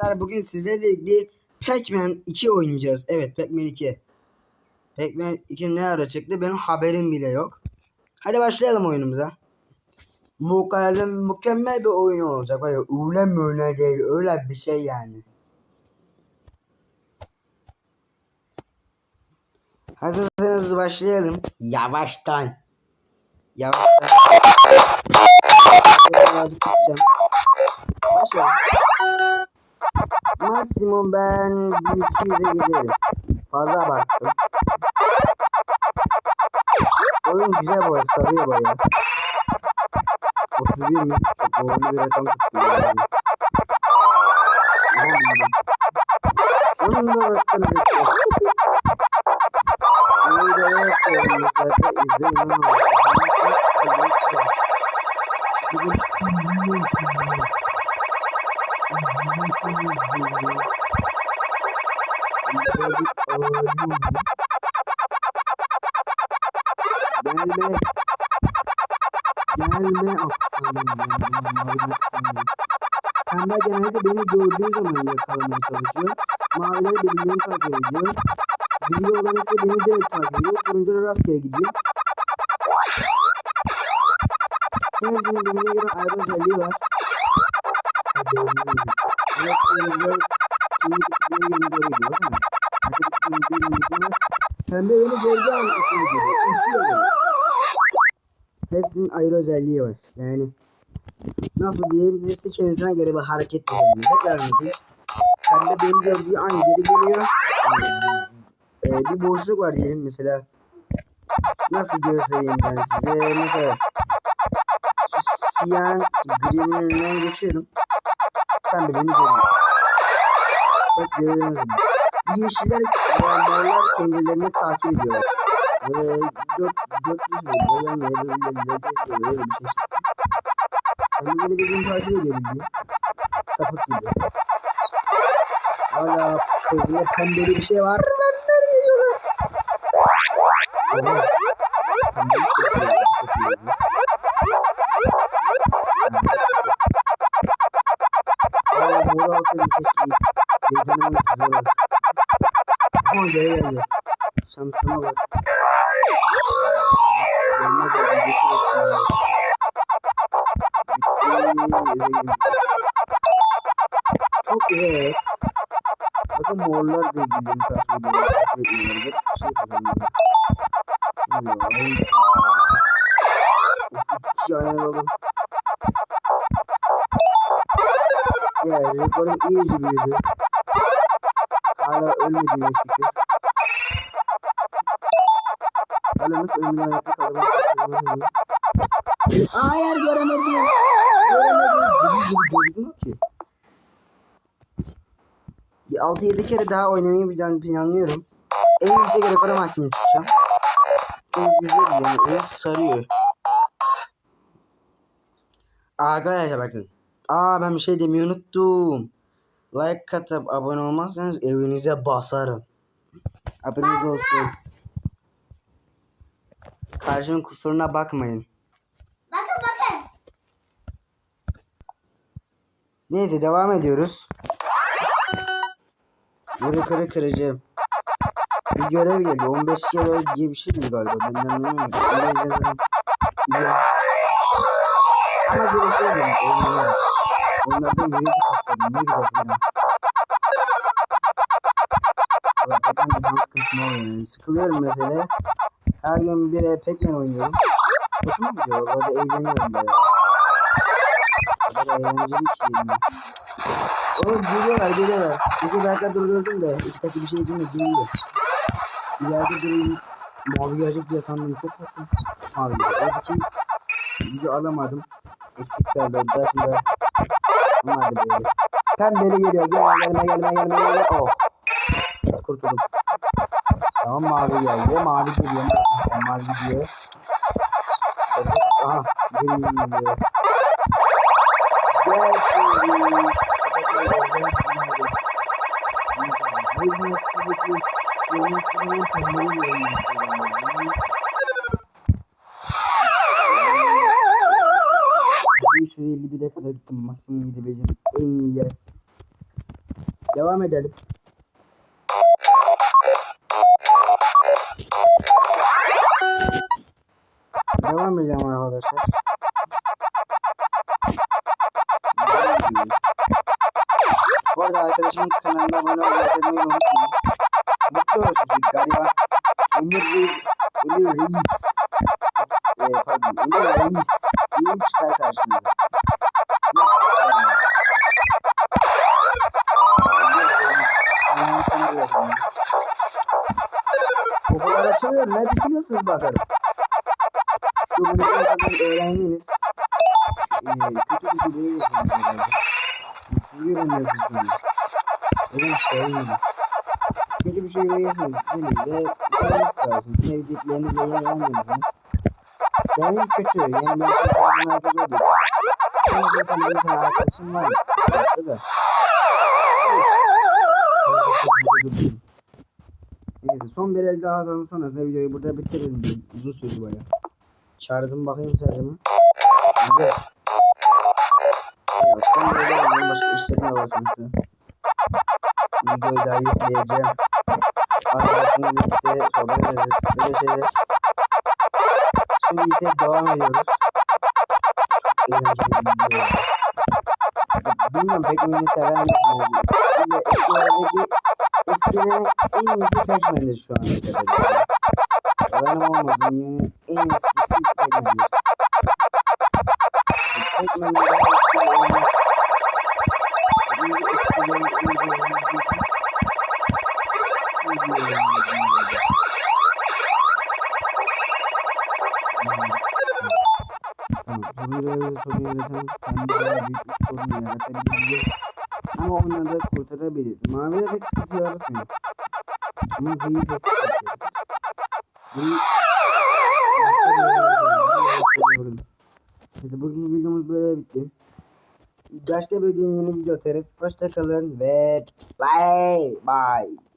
Arkadaşlar bugün sizlerle ilgili Pac-Man 2 oynayacağız. Evet Pac-Man 2. Pac-Man 2 ne ara çıktı benim haberim bile yok. Hadi başlayalım oyunumuza. Mükemmel, mükemmel bir oyun olacak. Ya öyle mi öyle değil öyle bir şey yani. Hazırsanız başlayalım. Yavaştan. Yavaştan. Başlayalım. Maksimum ben 1200'e giderim. Fazla abarttım. Oyun güzel bu arada sarıyor bayağı. 31 mi? Çok doğru bir rakam tuttu yani. Onun da rakam bekliyor. Bunu da yapıyorum mesela izleyin ama. Bugün izliyorsun. Gelme. Gelme Pembe genelde beni gördüğü zaman yakalamaya çalışıyor. Mavileri birbirlerini takip ediyor. Gri olan ise beni direkt takip ediyor. Turuncu rastgele gidiyor. Hepsinin birbirine göre ayrı özelliği var. Evet, şimdi diğer yerine doğru. Pembe beni gördüğü an üstüne gidiyor. Uçuyor böyle. Hepsinin ayrı özelliği var. Yani nasıl diyeyim hepsi kendisine göre bir hareket yapıyor. Tekrar anlatayım. Pembe beni gördüğü an geri geliyor. Ee, bir boşluk var diyelim mesela. Nasıl göstereyim ben size? Mesela siyah grinin geçiyorum. Pembe beni görüyor. Bak görüyorsunuz. mu? Yeşiller yani morlar kendilerini takip ediyorlar. Böyle böyle boyan böyle böyle böyle böyle bir şey çıktı. Pembe beni birbirini takip ediyor bildiğin. Sapık gibi. Hala gözüne pembeli bir şey var. Pembe geliyorlar. Oha. Ama geri geldi. Şansıma bak. Gelmez ya, geçir olsun ya. Bitti, eve girdim. Çok güzel. Bakın morlar da birbirini takip ediyorlar. Takip etmiyorlar. Hep bir şey kazanıyorlar. Vay. İki aynen oğlum. Ya rekorum iyice büyüdü. Hala ölmediğime şükür. Ölmeden ayakta kalabilirim? Hayır göremedim. Göremedim. Ki. Bir 6-7 kere daha oynamayı plan- planlıyorum. En yüksek rekora maksimum çıkacağım. Çok güzel yani. Evet sarıyor. Arkadaşlar bakın. Aa ben bir şey demeyi unuttum. Like atıp abone olmazsanız evinize basarım. Haberiniz olsun. Karşımın kusuruna bakmayın. Bakın bakın. Neyse devam ediyoruz. Bu rekoru kıracağım. Bir görev geldi. 15 kere diye bir şey değil galiba. Benden anlamıyorum. İngilizceden iyi. Ama gelişiyor benim. Onlarda İngilizce kaslarım. Ne güzel falan. Hakikaten bir dans kısmı oynuyorum. Sıkılıyorum mesela. Her gün bir Pac-Man oynuyorum. Hoşuma gidiyor. Orada eğleniyorum bayağı. O kadar eğlenceli ki. yani. Oğlum geliyorlar geliyorlar. İki dakika durdurdum da iki dakika bir şey de geliyor. İleride durayım. Mavi gelecek diye sandım çok korktum. Mavi gelecek. Halbuki gücü alamadım. Eksiklerdi orada şimdi. Olmadı böyle. Pembeli geliyor. Gelme gelme gelme gelme gelme. Oh. Kurtuldum. Tamam mavi geldi. Mavi geliyor. Mavi gidiyor. Aha. Gri geliyor. Gel şimdi. %51'e kadar gittim maksimum gidebileceğim en iyi yer. Devam edelim. Devam edelim arkadaşlar. Bu arada arkadaşımın kanalına abone olmayı unutmayın. Mutlu olsun galiba Emir Reis, Emir Reis, e, pardon Emir Reis diye çıkar karşımıza. Açılıyor. Ne düşünüyorsunuz bakalım? Şu bunu zaten öğrendiniz. Ee, kötü bir videoyu yapıyorsunuz herhalde. Sizi de düşünüyorum. Öyle söyleyeyim. Kötü bir şey verirseniz de canınız olsun. Sevdiklerinizle yer vermelisiniz. Benim kötü. Yani ben çok fazla herkes oldu. Benim zaten bir tane arkadaşım var. Yaptı da. Neyse son bir el daha atalım sonrasında videoyu burada bitirelim. Uzun sürdü baya. Şarjım bakayım şarjıma. Güzel. Ya son bir el alalım başka işlerim var sonuçta. Videoyu daha yükleyeceğim. Arkadaşımla birlikte sohbet ederiz. Böyle şeyler. Şimdi ise devam ediyoruz. Çok eğlenceli bir video. Bilmiyorum Pac-Man'i sever misiniz? Bir de eskilerdeki eskiden en iyisi Pac-Man'dir şu ana kadar. Yalanım olmaz. Dünyanın en eskisi Pac-Man'dir. Pac-Man'in daha eski olmaz. Şimdi eskilerin iyice olması için iyice olması Tamam. Soruyu soruyu üreten kendi daha büyük bir sorun yaratabilir. Ama onları da kurtarabilir. Maviye pek sıkıntı yaratmıyor. Ama gri pek sıkıntı bugün videomuz böyle bitti. Başka bir gün yeni video atarız. Hoşçakalın ve bye bye.